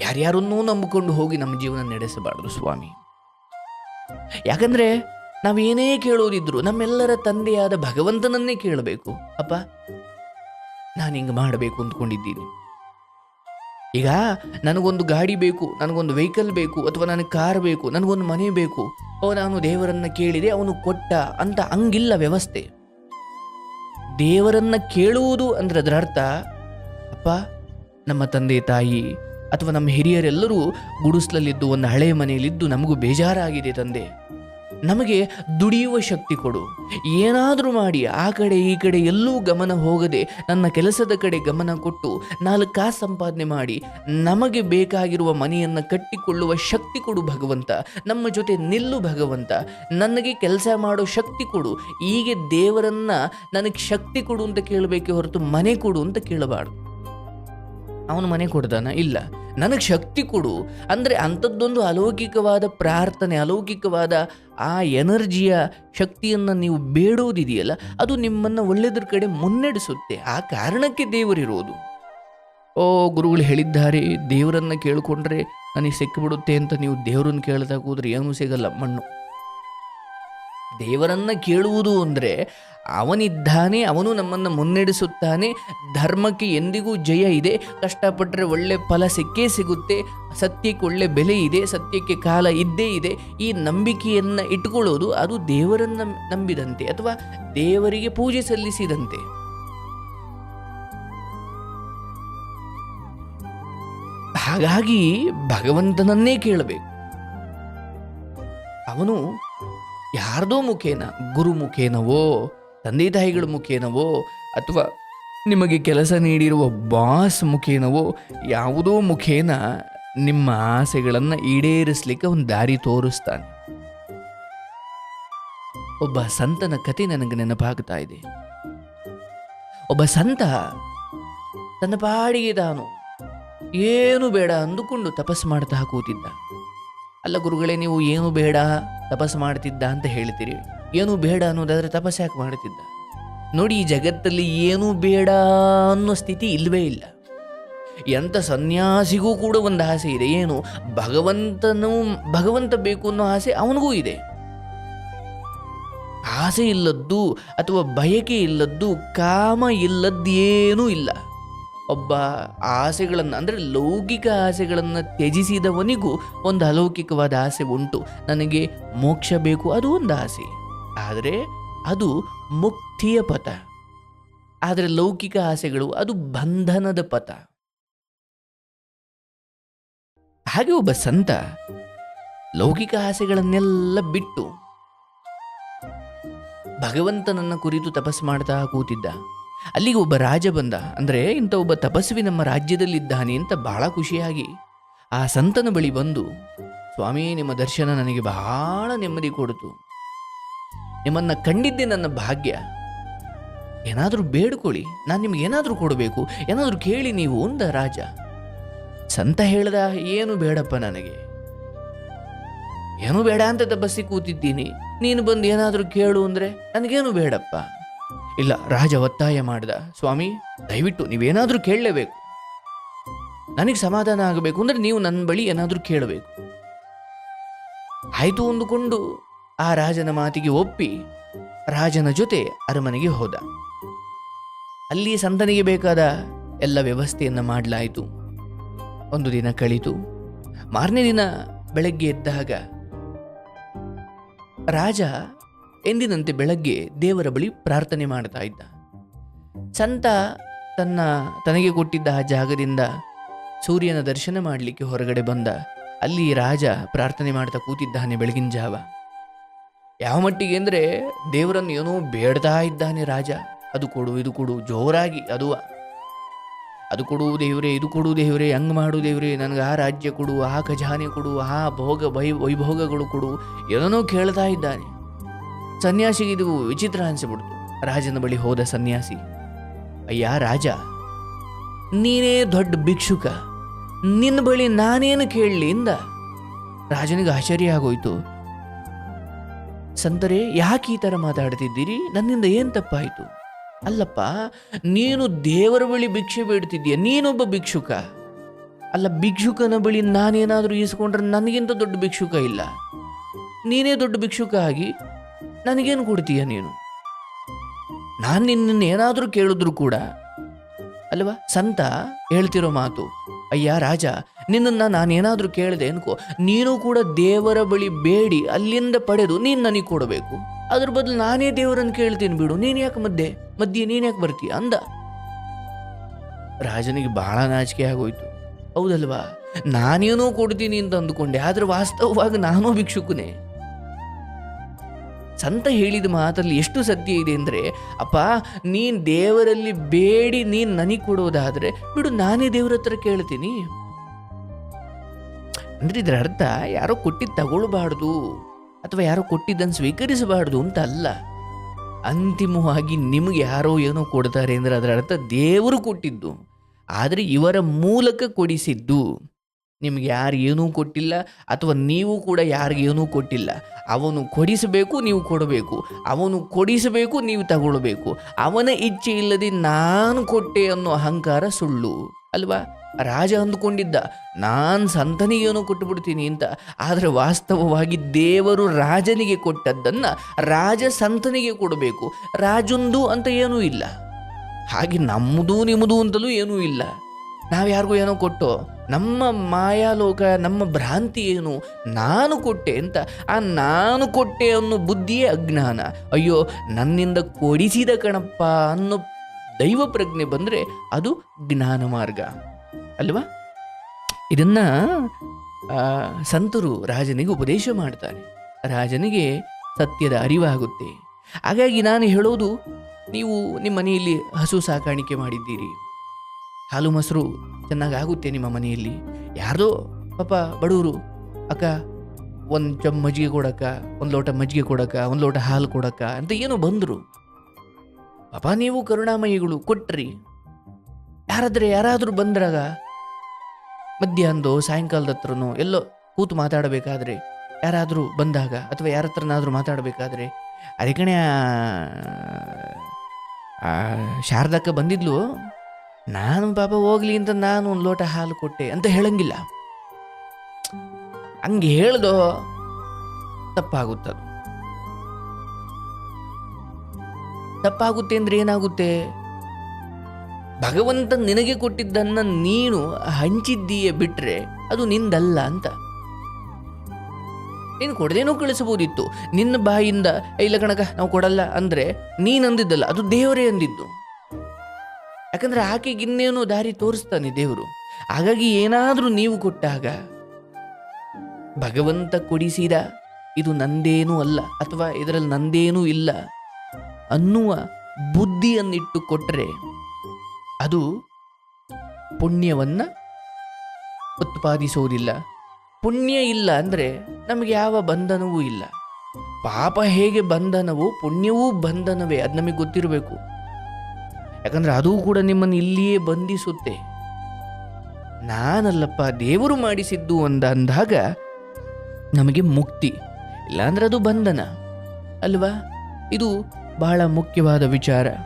ಯಾರ್ಯಾರನ್ನೂ ನಂಬಿಕೊಂಡು ಹೋಗಿ ನಮ್ಮ ಜೀವನ ನಡೆಸಬಾರದು ಸ್ವಾಮಿ. ಯಾಕಂದ್ರೆ ನಾವೇನೇ ಕೇಳೋದಿದ್ರು ನಮ್ಮೆಲ್ಲರ ತಂದೆಯಾದ ಭಗವಂತನನ್ನೇ ಕೇಳಬೇಕು. ಅಪ್ಪ, ನಾನು ಹಿಂಗೆ ಮಾಡಬೇಕು ಅಂದ್ಕೊಂಡಿದ್ದೀನಿ. ಈಗ ನನಗೊಂದು ಗಾಡಿ ಬೇಕು, ನನಗೊಂದು ವೆಹಿಕಲ್ ಬೇಕು, ಅಥವಾ ನನಗೆ ಕಾರ್ ಬೇಕು, ನನಗೊಂದು ಮನೆ ಬೇಕು, ಓ, ನಾನು ದೇವರನ್ನ ಕೇಳಿದೆ, ಅವನು ಕೊಟ್ಟ ಅಂತ ಹಂಗಿಲ್ಲ ವ್ಯವಸ್ಥೆ. ದೇವರನ್ನ ಕೇಳುವುದು ಅಂದ್ರೆ ಅದರ ಅರ್ಥ ಅಪ್ಪ, ನಮ್ಮ ತಂದೆ ತಾಯಿ ಅಥವಾ ನಮ್ಮ ಹಿರಿಯರೆಲ್ಲರೂ ಗುಡಿಸ್ಲಲ್ಲಿದ್ದು ಒಂದು ಹಳೆಯ ಮನೆಯಲ್ಲಿದ್ದು ನಮಗೂ ಬೇಜಾರಾಗಿದೆ ತಂದೆ. ನಮಗೆ ದುಡಿಯುವ ಶಕ್ತಿ ಕೊಡು. ಏನಾದರೂ ಮಾಡಿ ಆ ಕಡೆ ಈ ಕಡೆ ಎಲ್ಲೂ ಗಮನ ಹೋಗದೆ ನನ್ನ ಕೆಲಸದ ಕಡೆ ಗಮನ ಕೊಟ್ಟು ನಾಲ್ಕು ಸಂಪಾದನೆ ಮಾಡಿ ನಮಗೆ ಬೇಕಾಗಿರುವ ಮನೆಯನ್ನು ಕಟ್ಟಿಕೊಳ್ಳುವ ಶಕ್ತಿ ಕೊಡು ಭಗವಂತ. ನಮ್ಮ ಜೊತೆ ನಿಲ್ಲು ಭಗವಂತ. ನನಗೆ ಕೆಲಸ ಮಾಡೋ ಶಕ್ತಿ ಕೊಡು. ಹೀಗೆ ದೇವರನ್ನು ನನಗೆ ಶಕ್ತಿ ಕೊಡು ಅಂತ ಕೇಳಬೇಕೆ ಹೊರತು ಮನೆ ಕೊಡು ಅಂತ ಕೇಳಬಾರ್ದು. ಅವನು ಮನೆ ಕೊಡ್ದಾನ? ಇಲ್ಲ. ನನಗೆ ಶಕ್ತಿ ಕೊಡು. ಅಂದರೆ ಅಂಥದ್ದೊಂದು ಅಲೌಕಿಕವಾದ ಪ್ರಾರ್ಥನೆ, ಅಲೌಕಿಕವಾದ ಆ ಎನರ್ಜಿಯ ಶಕ್ತಿಯನ್ನು ನೀವು ಬೇಡೋದಿದೆಯಲ್ಲ, ಅದು ನಿಮ್ಮನ್ನು ಒಳ್ಳೆಯದ್ರ ಕಡೆ ಮುನ್ನಡೆಸುತ್ತೆ. ಆ ಕಾರಣಕ್ಕೆ ದೇವರಿರೋದು. ಓ, ಗುರುಗಳು ಹೇಳಿದ್ದಾರೆ, ದೇವರನ್ನು ಕೇಳಿಕೊಂಡ್ರೆ ನನಗೆ ಸಿಕ್ಕಿಬಿಡುತ್ತೆ ಅಂತ ನೀವು ದೇವರನ್ನು ಕೇಳ್ದಾಗ ಹೋದ್ರೆ ಏನೂ ಸಿಗಲ್ಲ ಮಣ್ಣು. ದೇವರನ್ನು ಕೇಳುವುದು ಅಂದರೆ ಅವನಿದ್ದಾನೆ, ಅವನು ನಮ್ಮನ್ನು ಮುನ್ನಡೆಸುತ್ತಾನೆ, ಧರ್ಮಕ್ಕೆ ಎಂದಿಗೂ ಜಯ ಇದೆ ಕಷ್ಟಪಟ್ಟರೆ ಒಳ್ಳೆ ಫಲ ಸಿಕ್ಕೇ ಸಿಗುತ್ತೆ, ಸತ್ಯಕ್ಕೆ ಒಳ್ಳೆ ಬೆಲೆ ಇದೆ, ಸತ್ಯಕ್ಕೆ ಕಾಲ ಇದ್ದೇ ಇದೆ, ಈ ನಂಬಿಕೆಯನ್ನು ಇಟ್ಕೊಳ್ಳೋದು ಅದು ದೇವರನ್ನು ನಂಬಿದಂತೆ ಅಥವಾ ದೇವರಿಗೆ ಪೂಜೆ ಸಲ್ಲಿಸಿದಂತೆ. ಹಾಗಾಗಿ ಭಗವಂತನನ್ನೇ ಕೇಳಬೇಕು. ಅವನು ಯಾರ್ದೋ ಮುಖೇನ ಗುರು ಮುಖೇನವೋ ತಂದೆ ತಾಯಿಗಳ ಮುಖೇನವೋ ಅಥವಾ ನಿಮಗೆ ಕೆಲಸ ನೀಡಿರುವ ಬಾಸ್ ಮುಖೇನವೋ ಯಾವುದೋ ಮುಖೇನ ನಿಮ್ಮ ಆಸೆಗಳನ್ನು ಈಡೇರಿಸಲಿಕ್ಕೆ ಒಂದು ದಾರಿ ತೋರಿಸ್ತಾನೆ. ಒಬ್ಬ ಸಂತನ ಕತೆ ನನಗೆ ನೆನಪಾಗ್ತಾ ಇದೆ. ಒಬ್ಬ ಸಂತ ತನ್ನ ಪಾಡಿಗೆ ತಾನು ಏನು ಬೇಡ ಅಂದುಕೊಂಡು ತಪಸ್ಸು ಮಾಡ್ತಾ ಕೂತಿದ್ದ. ಅಲ್ಲ ಗುರುಗಳೇ, ನೀವು ಏನು ಬೇಡ ತಪಸ್ಸು ಮಾಡ್ತಿದ್ದ ಅಂತ ಹೇಳ್ತೀರಿ? ಏನು ಬೇಡ ಅನ್ನೋದಾದರೆ ತಪಸ್ಸು ಯಾಕೆ ಮಾಡ್ತಿದ್ದ? ನೋಡಿ, ಈ ಜಗತ್ತಲ್ಲಿ ಏನೂ ಬೇಡ ಅನ್ನೋ ಸ್ಥಿತಿ ಇಲ್ಲವೇ ಇಲ್ಲ. ಎಂಥ ಸನ್ಯಾಸಿಗೂ ಕೂಡ ಒಂದು ಆಸೆ ಇದೆ. ಏನು? ಭಗವಂತನೂ, ಭಗವಂತ ಬೇಕು ಅನ್ನೋ ಆಸೆ ಅವನಿಗೂ ಇದೆ. ಆಸೆ ಇಲ್ಲದ್ದು ಅಥವಾ ಬಯಕೆ ಇಲ್ಲದ್ದು ಕಾಮ ಇಲ್ಲದ್ದೇನೂ ಇಲ್ಲ. ಒಬ್ಬ ಆಸೆಗಳನ್ನು, ಅಂದರೆ ಲೌಕಿಕ ಆಸೆಗಳನ್ನು ತ್ಯಜಿಸಿದವನಿಗೂ ಒಂದು ಅಲೌಕಿಕವಾದ ಆಸೆ ಉಂಟು. ನನಗೆ ಮೋಕ್ಷ ಬೇಕು, ಅದು ಒಂದು ಆಸೆ. ಆದರೆ ಅದು ಮುಕ್ತಿಯ ಪಥ. ಆದರೆ ಲೌಕಿಕ ಆಸೆಗಳು ಅದು ಬಂಧನದ ಪಥ. ಹಾಗೆ ಒಬ್ಬ ಸಂತ ಲೌಕಿಕ ಆಸೆಗಳನ್ನೆಲ್ಲ ಬಿಟ್ಟು ಭಗವಂತನನ್ನ ಕುರಿತು ತಪಸ್ಸು ಮಾಡ್ತಾ ಕೂತಿದ್ದ. ಅಲ್ಲಿಗೆ ಒಬ್ಬ ರಾಜ ಬಂದ. ಅಂದರೆ ಇಂಥ ಒಬ್ಬ ತಪಸ್ವಿ ನಮ್ಮ ರಾಜ್ಯದಲ್ಲಿದ್ದಾನೆ ಅಂತ ಬಹಳ ಖುಷಿಯಾಗಿ ಆ ಸಂತನ ಬಳಿ ಬಂದು, ಸ್ವಾಮಿ, ನಿಮ್ಮ ದರ್ಶನ ನನಗೆ ಬಹಳ ನೆಮ್ಮದಿ ಕೊಡ್ತು. ನಿಮ್ಮನ್ನ ಕಂಡಿದ್ದೆ ನನ್ನ ಭಾಗ್ಯ. ಏನಾದರೂ ಬೇಡ್ಕೊಳ್ಳಿ, ನಾನು ನಿಮ್ಗೆ ಏನಾದರೂ ಕೊಡಬೇಕು, ಏನಾದರೂ ಕೇಳಿ ನೀವು ಅಂದ ರಾಜ. ಸಂತ ಹೇಳ್ದ, ಏನು ಬೇಡಪ್ಪ ನನಗೆ. ಏನು ಬೇಡ ಅಂತ ತಪಸ್ಸಿ ಕೂತಿದ್ದೀನಿ. ನೀನು ಬಂದು ಏನಾದರೂ ಕೇಳು ಅಂದರೆ ನನಗೇನು ಬೇಡಪ್ಪ. ಇಲ್ಲ, ರಾಜ ಒತ್ತಾಯ ಮಾಡ್ದ, ಸ್ವಾಮಿ, ದಯವಿಟ್ಟು ನೀವೇನಾದರೂ ಕೇಳಲೇಬೇಕು. ನನಗೆ ಸಮಾಧಾನ ಆಗಬೇಕು ಅಂದರೆ ನೀವು ನನ್ನ ಬಳಿ ಏನಾದರೂ ಕೇಳಬೇಕು. ಆಯಿತು ಅಂದುಕೊಂಡು ಆ ರಾಜನ ಮಾತಿಗೆ ಒಪ್ಪಿ ರಾಜನ ಜೊತೆ ಅರಮನೆಗೆ ಹೋದ. ಅಲ್ಲಿ ಸಂತನಿಗೆ ಬೇಕಾದ ಎಲ್ಲ ವ್ಯವಸ್ಥೆಯನ್ನು ಮಾಡಲಾಯಿತು. ಒಂದು ದಿನ ಕಳಿತು. ಮಾರನೇ ದಿನ ಬೆಳಗ್ಗೆ ಎದ್ದಾಗ ರಾಜ ಎಂದಿನಂತೆ ಬೆಳಗ್ಗೆ ದೇವರ ಬಳಿ ಪ್ರಾರ್ಥನೆ ಮಾಡ್ತಾ ಇದ್ದ. ಸಂತ ತನ್ನ ತನಗೆ ಕೊಟ್ಟಿದ್ದ ಆ ಜಾಗದಿಂದ ಸೂರ್ಯನ ದರ್ಶನ ಮಾಡಲಿಕ್ಕೆ ಹೊರಗಡೆ ಬಂದ. ಅಲ್ಲಿ ರಾಜ ಪ್ರಾರ್ಥನೆ ಮಾಡ್ತಾ ಕೂತಿದ್ದಾನೆ ಬೆಳಗಿನ ಜಾವ. ಯಾವ ಮಟ್ಟಿಗೆ ಅಂದರೆ ದೇವರನ್ನು ಏನೋ ಬೇಡ್ತಾ ಇದ್ದಾನೆ ರಾಜ. ಅದು ಕೊಡು, ಇದು ಕೊಡು, ಜೋರಾಗಿ ಅದು ಅದು ಕೊಡು ದೇವ್ರೇ, ಇದು ಕೊಡು ದೇವ್ರೆ, ಹೆಂಗ್ ಮಾಡು ದೇವ್ರೆ, ನನಗೆ ಆ ರಾಜ್ಯ ಕೊಡು, ಆ ಖಜಾನೆ ಕೊಡು, ಆ ಭೋಗ ವೈ, ವೈಭೋಗಗಳು ಕೊಡು ಏನೋ ಕೇಳ್ತಾ ಇದ್ದಾನೆ. ಸನ್ಯಾಸಿಗೆ ಇದು ವಿಚಿತ್ರ ಅನಿಸ್ಬಿಡ್ತು. ರಾಜನ ಬಳಿ ಹೋದ ಸನ್ಯಾಸಿ, ಅಯ್ಯ ರಾಜ, ನೀನೇ ದೊಡ್ಡ ಭಿಕ್ಷುಕ. ನಿನ್ನ ಬಳಿ ನಾನೇನು ಕೇಳಲಿ? ಇಂದ ರಾಜನಿಗೆ ಆಶ್ಚರ್ಯ ಆಗೋಯ್ತು. ಸಂತರೆ, ಯಾಕೆ ಈ ಥರ ಮಾತಾಡ್ತಿದ್ದೀರಿ? ನನ್ನಿಂದ ಏನು ತಪ್ಪಾಯಿತು? ಅಲ್ಲಪ್ಪ, ನೀನು ದೇವರ ಬಳಿ ಭಿಕ್ಷೆ ಬೇಡ್ತಿದ್ದೀಯ. ನೀನೊಬ್ಬ ಭಿಕ್ಷುಕ. ಅಲ್ಲ, ಭಿಕ್ಷುಕನ ಬಳಿ ನಾನೇನಾದರೂ ಈಸ್ಕೊಂಡ್ರೆ ನನಗಿಂತ ದೊಡ್ಡ ಭಿಕ್ಷುಕ ಇಲ್ಲ. ನೀನೇ ದೊಡ್ಡ ಭಿಕ್ಷುಕ ಆಗಿ ನನಗೇನು ಕೊಡ್ತೀಯ ನೀನು? ನಾನು ನಿನ್ನನ್ನು ಏನಾದರೂ ಕೇಳಿದ್ರು ಕೂಡ, ಅಲ್ವಾ? ಸಂತ ಹೇಳ್ತಿರೋ ಮಾತು, ಅಯ್ಯ, ರಾಜ ನಿನ್ನನ್ನು ನಾನೇನಾದರೂ ಕೇಳಿದೆ ಅನ್ಕೋ. ನೀನು ಕೂಡ ದೇವರ ಬಳಿ ಬೇಡಿ, ಅಲ್ಲಿಂದ ಪಡೆದು ನೀನು ನನಗೆ ಕೊಡಬೇಕು. ಅದ್ರ ಬದಲು ನಾನೇ ದೇವರನ್ನು ಕೇಳ್ತೀನಿ ಬಿಡು. ನೀನು ಯಾಕೆ ಮಧ್ಯೆ? ಮಧ್ಯೆ ನೀನು ಯಾಕೆ ಬರ್ತೀಯ? ಅಂದ. ರಾಜನಿಗೆ ಬಹಳ ನಾಚಿಕೆ ಆಗೋಯ್ತು. ಹೌದಲ್ವಾ? ನಾನೇನೋ ಕೊಡ್ತೀನಿ ಅಂತ ಅಂದುಕೊಂಡೆ, ಆದರೆ ವಾಸ್ತವವಾಗಿ ನಾನೂ ಭಿಕ್ಷುಕನೇ. ಸಂತ ಹೇಳಿದ ಮಾತಲ್ಲಿ ಎಷ್ಟು ಸತ್ಯ ಇದೆ ಅಂದರೆ, ಅಪ್ಪ, ನೀನು ದೇವರಲ್ಲಿ ಬೇಡಿ, ನೀನು ನನಗೆ ಕೊಡೋದಾದರೆ, ಬಿಡು, ನಾನೇ ದೇವ್ರ ಹತ್ರ ಕೇಳ್ತೀನಿ. ಅಂದ್ರೆ ಇದರ ಅರ್ಥ, ಯಾರೋ ಕೊಟ್ಟಿದ್ದು ತಗೊಳ್ಬಾರ್ದು ಅಥವಾ ಯಾರೋ ಕೊಟ್ಟಿದ್ದನ್ನು ಸ್ವೀಕರಿಸಬಾರ್ದು ಅಂತ ಅಲ್ಲ. ಅಂತಿಮವಾಗಿ ನಿಮಗೆ ಯಾರೋ ಏನೋ ಕೊಡ್ತಾರೆ ಅಂದರೆ ಅದರ ಅರ್ಥ ದೇವರು ಕೊಟ್ಟಿದ್ದು. ಆದರೆ ಇವರ ಮೂಲಕ ಕೊಡಿಸಿದ್ದು ನಿಮ್ಗೆ ಯಾರು ಏನೂ ಕೊಟ್ಟಿಲ್ಲ ಅಥವಾ ನೀವು ಕೂಡ ಯಾರಿಗೇನೂ ಕೊಟ್ಟಿಲ್ಲ. ಅವನು ಕೊಡಿಸಬೇಕು, ನೀವು ಕೊಡಬೇಕು. ಅವನು ಕೊಡಿಸಬೇಕು, ನೀವು ತಗೊಳ್ಬೇಕು. ಅವನ ಇಚ್ಛೆ ಇಲ್ಲದೆ ನಾನು ಕೊಟ್ಟೆ ಅನ್ನೋ ಅಹಂಕಾರ ಸುಳ್ಳು. ಅಲ್ವಾ? ರಾಜ ಅಂದುಕೊಂಡಿದ್ದ, ನಾನು ಸಂತನಿಗೇನೋ ಕೊಟ್ಟು ಬಿಡ್ತೀನಿ ಅಂತ. ಆದರೆ ವಾಸ್ತವವಾಗಿ ದೇವರು ರಾಜನಿಗೆ ಕೊಟ್ಟದ್ದನ್ನು ರಾಜ ಸಂತನಿಗೆ ಕೊಡಬೇಕು. ರಾಜೊಂದು ಅಂತ ಏನೂ ಇಲ್ಲ. ಹಾಗೆ ನಮ್ಮದು ನಿಮ್ಮದು ಅಂತಲೂ ಏನೂ ಇಲ್ಲ. ನಾವು ಯಾರಿಗೂ ಏನೋ ಕೊಟ್ಟೋ, ನಮ್ಮ ಮಾಯಾಲೋಕ, ನಮ್ಮ ಭ್ರಾಂತಿ ಏನು? ನಾನು ಕೊಟ್ಟೆ ಅಂತ. ಆ ನಾನು ಕೊಟ್ಟೆ ಅನ್ನೋ ಬುದ್ಧಿಯೇ ಅಜ್ಞಾನ. ಅಯ್ಯೋ, ನನ್ನಿಂದ ಕೊಡಿಸಿದ ಕಣಪ್ಪ ಅನ್ನೋ ದೈವ ಪ್ರಜ್ಞೆ ಬಂದರೆ ಅದು ಜ್ಞಾನ ಮಾರ್ಗ. ಅಲ್ವಾ? ಇದನ್ನು ಸಂತರು ರಾಜನಿಗೆ ಉಪದೇಶ ಮಾಡ್ತಾರೆ. ರಾಜನಿಗೆ ಸತ್ಯದ ಅರಿವಾಗುತ್ತೆ. ಹಾಗಾಗಿ ನಾನು ಹೇಳೋದು, ನೀವು ನಿಮ್ಮ ಮನೆಯಲ್ಲಿ ಹಸು ಸಾಕಾಣಿಕೆ ಮಾಡಿದ್ದೀರಿ. ಹಾಲು ಮೊಸರು ಚೆನ್ನಾಗಾಗುತ್ತೆ ನಿಮ್ಮ ಮನೆಯಲ್ಲಿ. ಯಾರದೋ ಪಾಪ ಬಡವರು, ಅಕ್ಕ, ಒಂದು ಚಮ್ ಮಜ್ಜಿಗೆ ಕೊಡಕ್ಕ, ಒಂದು ಲೋಟ ಮಜ್ಜಿಗೆ ಕೊಡಕ್ಕ, ಒಂದು ಲೋಟ ಹಾಲು ಕೊಡಕ್ಕ ಅಂತ ಏನೋ ಬಂದರು. ಪಾಪ ನೀವು ಕರುಣಾಮಯಿಗಳು, ಕೊಟ್ರಿ. ಯಾರಾದ್ರೆ ಯಾರಾದರೂ ಬಂದ್ರಾಗ ಮಧ್ಯಾಹ್ನದೋ, ಸಾಯಂಕಾಲದ ಹತ್ರನೋ ಎಲ್ಲೋ ಕೂತು ಮಾತಾಡಬೇಕಾದ್ರೆ, ಯಾರಾದರೂ ಬಂದಾಗ ಅಥವಾ ಯಾರ ಹತ್ರನಾದರೂ ಮಾತಾಡಬೇಕಾದ್ರೆ ಅದೇ ಕಣೆ ಶಾರದಕ್ಕ ಬಂದಿದ್ಲು. ನಾನು ಪಾಪ ಹೋಗ್ಲಿ ಅಂತ ನಾನು ಒಂದು ಲೋಟ ಹಾಲು ಕೊಟ್ಟೆ ಅಂತ ಹೇಳಂಗಿಲ್ಲ. ಹಂಗೆ ಹೇಳ್ದೋ ತಪ್ಪಾಗುತ್ತದು. ತಪ್ಪಾಗುತ್ತೆ ಅಂದ್ರೆ ಏನಾಗುತ್ತೆ? ಭಗವಂತ ನಿನಗೆ ಕೊಟ್ಟಿದ್ದನ್ನ ನೀನು ಹಂಚಿದ್ದೀಯ ಬಿಟ್ರೆ ಅದು ನಿಂದಲ್ಲ ಅಂತ. ನೀನು ಕೊಡದೇನೋ ಕಳಿಸಬಹುದಿತ್ತು. ನಿನ್ನ ಬಾಯಿಂದ "ಏ, ಇಲ್ಲ ಕಣಕ ನಾವು ಕೊಡಲ್ಲ. ಅಂದ್ರೆ ನೀನಂದಿದ್ದಲ್ಲ ಅದು ದೇವರೇ ಅಂದಿದ್ದು. ಯಾಕಂದ್ರೆ ಆಕೆಗೆ ಇನ್ನೇನೋ ದಾರಿ ತೋರಿಸ್ತಾನೆ ದೇವರು. ಹಾಗಾಗಿ ಏನಾದರೂ ನೀವು ಕೊಟ್ಟಾಗ ಭಗವಂತ ಕೊಡಿಸಿದ ಇದು ನಂದೇನೂ ಅಲ್ಲ ಅಥವಾ ಇದರಲ್ಲಿ ನಂದೇನೂ ಇಲ್ಲ. ಅನ್ನುವ ಬುದ್ಧಿಯನ್ನಿಟ್ಟು ಕೊಟ್ಟರೆ ಅದು ಪುಣ್ಯವನ್ನು ಉತ್ಪಾದಿಸುವುದಿಲ್ಲ ಪುಣ್ಯ ಇಲ್ಲ ಅಂದರೆ ನಮಗೆ ಯಾವ ಬಂಧನವೂ ಇಲ್ಲ. ಪಾಪ ಹೇಗೆ ಬಂಧನವೋ, ಪುಣ್ಯವೂ ಬಂಧನವೇ, ಅದು ನಮಗೆ ಗೊತ್ತಿರಬೇಕು. ಯಾಕಂದರೆ ಅದು ಕೂಡ ನಿಮ್ಮನ್ನು ಇಲ್ಲಿಯೇ ಬಂಧಿಸುತ್ತೆ. ನಾನಲ್ಲಪ್ಪ, ದೇವರು ಮಾಡಿಸಿದ್ದು ಅಂದ ಅಂದಾಗ ನಮಗೆ ಮುಕ್ತಿ. ಇಲ್ಲಾಂದ್ರೆ ಅದು ಬಂಧನ. ಅಲ್ವಾ? ಇದು ಬಹಳ ಮುಖ್ಯವಾದ ವಿಚಾರ.